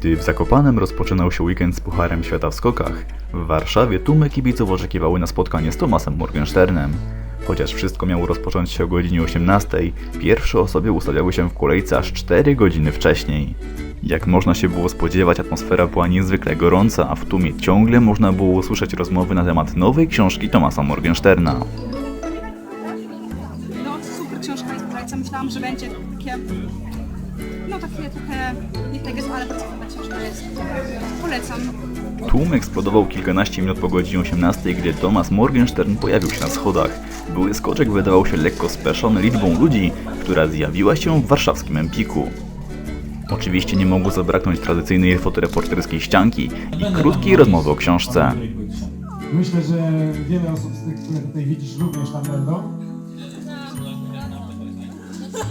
Gdy w Zakopanem rozpoczynał się weekend z Pucharem Świata w skokach, w Warszawie tłumy kibiców oczekiwały na spotkanie z Tomasem Morgensternem. Chociaż wszystko miało rozpocząć się o godzinie 18, pierwsze osoby ustawiały się w kolejce aż 4 godziny wcześniej. Jak można się było spodziewać, atmosfera była niezwykle gorąca, a w tłumie ciągle można było usłyszeć rozmowy na temat nowej książki Tomasa Morgensterna. No, super książka jest. Myślałam, że będzie takie, no takie trochę, nie teges, ale książka jest. Polecam. Tłum eksplodował kilkanaście minut po godzinie 18, gdy Thomas Morgenstern pojawił się na schodach. Były skoczek wydawał się lekko speszony liczbą ludzi, która zjawiła się w warszawskim Empiku. Oczywiście nie mogło zabraknąć tradycyjnej fotoreporterskiej ścianki i krótkiej rozmowy o książce. Myślę, że wiele osób z tych, które tutaj widzisz, również tam będą.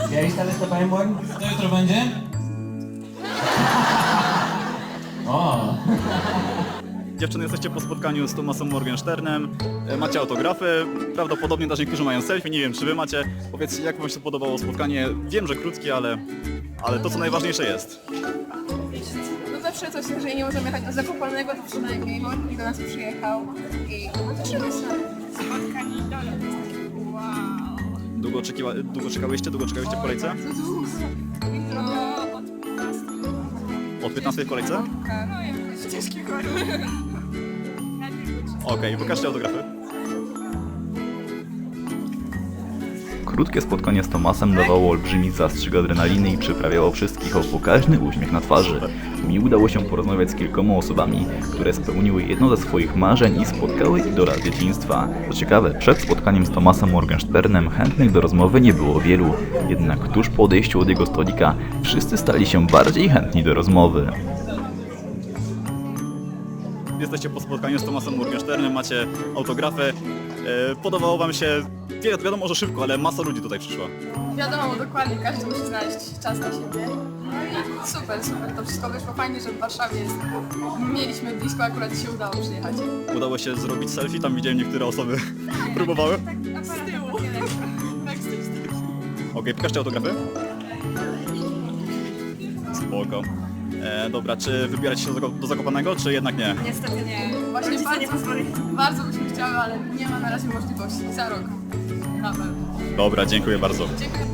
Wer ist alles dabei morgen? Kto jutro będzie? O, Dziewczyny, jesteście po spotkaniu z Tomasem Morgensternem, e, macie autografy, prawdopodobnie też niektórzy mają selfie, nie wiem czy wy macie. Powiedzcie, jak wam się podobało spotkanie? Wiem, że krótkie, ale, ale to co najważniejsze jest. No zawsze coś, jeżeli nie możemy jechać do Zakopanego, to przynajmniej Morki do nas przyjechał i no cieszymy się. Spotkanie jest takie wow. Długo, oczekiwa, długo czekałyście? Długo czekałyście w kolejce? Od 15. Od 15 w kolejce? No, Okej, pokażcie autografy. Krótkie spotkanie z Tomasem dawało olbrzymi zastrzyk adrenaliny i przyprawiało wszystkich o pokaźny uśmiech na twarzy. Mi udało się porozmawiać z kilkoma osobami, które spełniły jedno ze swoich marzeń i spotkały idola z dzieciństwa. Co ciekawe, przed spotkaniem z Tomasem Morgensternem chętnych do rozmowy nie było wielu, jednak tuż po odejściu od jego stolika wszyscy stali się bardziej chętni do rozmowy. Jesteście po spotkaniu z Tomasem Morgensternem, macie autografy. E, Podobało wam się, wi- wiadomo, że szybko, ale masa ludzi tutaj przyszła. Wiadomo, dokładnie, każdy musi znaleźć czas na siebie. No i super, super, to wszystko wyszło fajnie, że w Warszawie jest, mieliśmy blisko, akurat się udało przyjechać. Udało się zrobić selfie, tam widziałem niektóre osoby próbowały. Z tyłu. Tak, z tyłu. Okej, pokażcie autografy. Spoko. E, dobra, czy wybieracie się do, do Zakopanego, czy jednak nie? Niestety nie. Właśnie Rodzice nie bardzo, pozwolili. bardzo byśmy chciały, ale nie ma na razie możliwości. Za rok. Na pewno. Dobra, dziękuję bardzo. Dziękuję.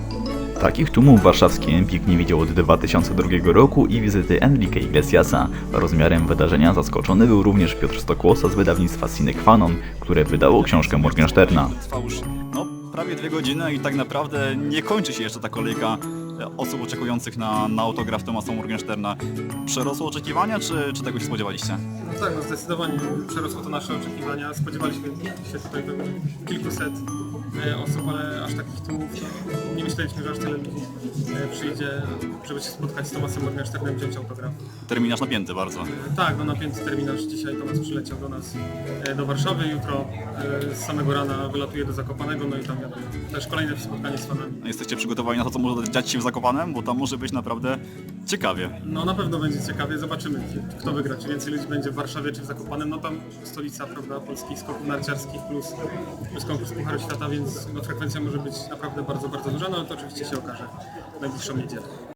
Takich tłumów warszawski Empik nie widział od 2002 roku i wizyty Enrique Iglesiasa. Rozmiarem wydarzenia zaskoczony był również Piotr Stokłosa z wydawnictwa Cine Quanon, które wydało książkę Morgensterna. Trwa już no, prawie dwie godziny i tak naprawdę nie kończy się jeszcze ta kolejka osób oczekujących na, na autograf Tomasa Morgensterna. Przerosło oczekiwania, czy, czy tego się spodziewaliście? No tak, no zdecydowanie przerosło to nasze oczekiwania. Spodziewaliśmy się tutaj kilkuset e, osób, ale aż takich tłumów nie myśleliśmy, że aż tyle ludzi e, przyjdzie, żeby się spotkać z Tomasem Morgensternem, wziąć autograf. Terminarz napięty bardzo. Tak, no napięty terminarz. Dzisiaj Tomas przyleciał do nas e, do Warszawy, jutro e, z samego rana wylatuje do Zakopanego, no i tam wiadomo, też kolejne spotkanie z fanami. Jesteście przygotowani na to, co może dziać się w Zakopanem? Bo tam może być naprawdę ciekawie. No na pewno będzie ciekawie, zobaczymy kto wygra, czy więcej ludzi będzie w Warszawie czy w Zakopanem, no tam stolica prawda, polskich skoków narciarskich plus, plus konkurs Pucharu Świata, więc no, frekwencja może być naprawdę bardzo, bardzo duża, no ale to oczywiście się okaże w najbliższą niedzielę.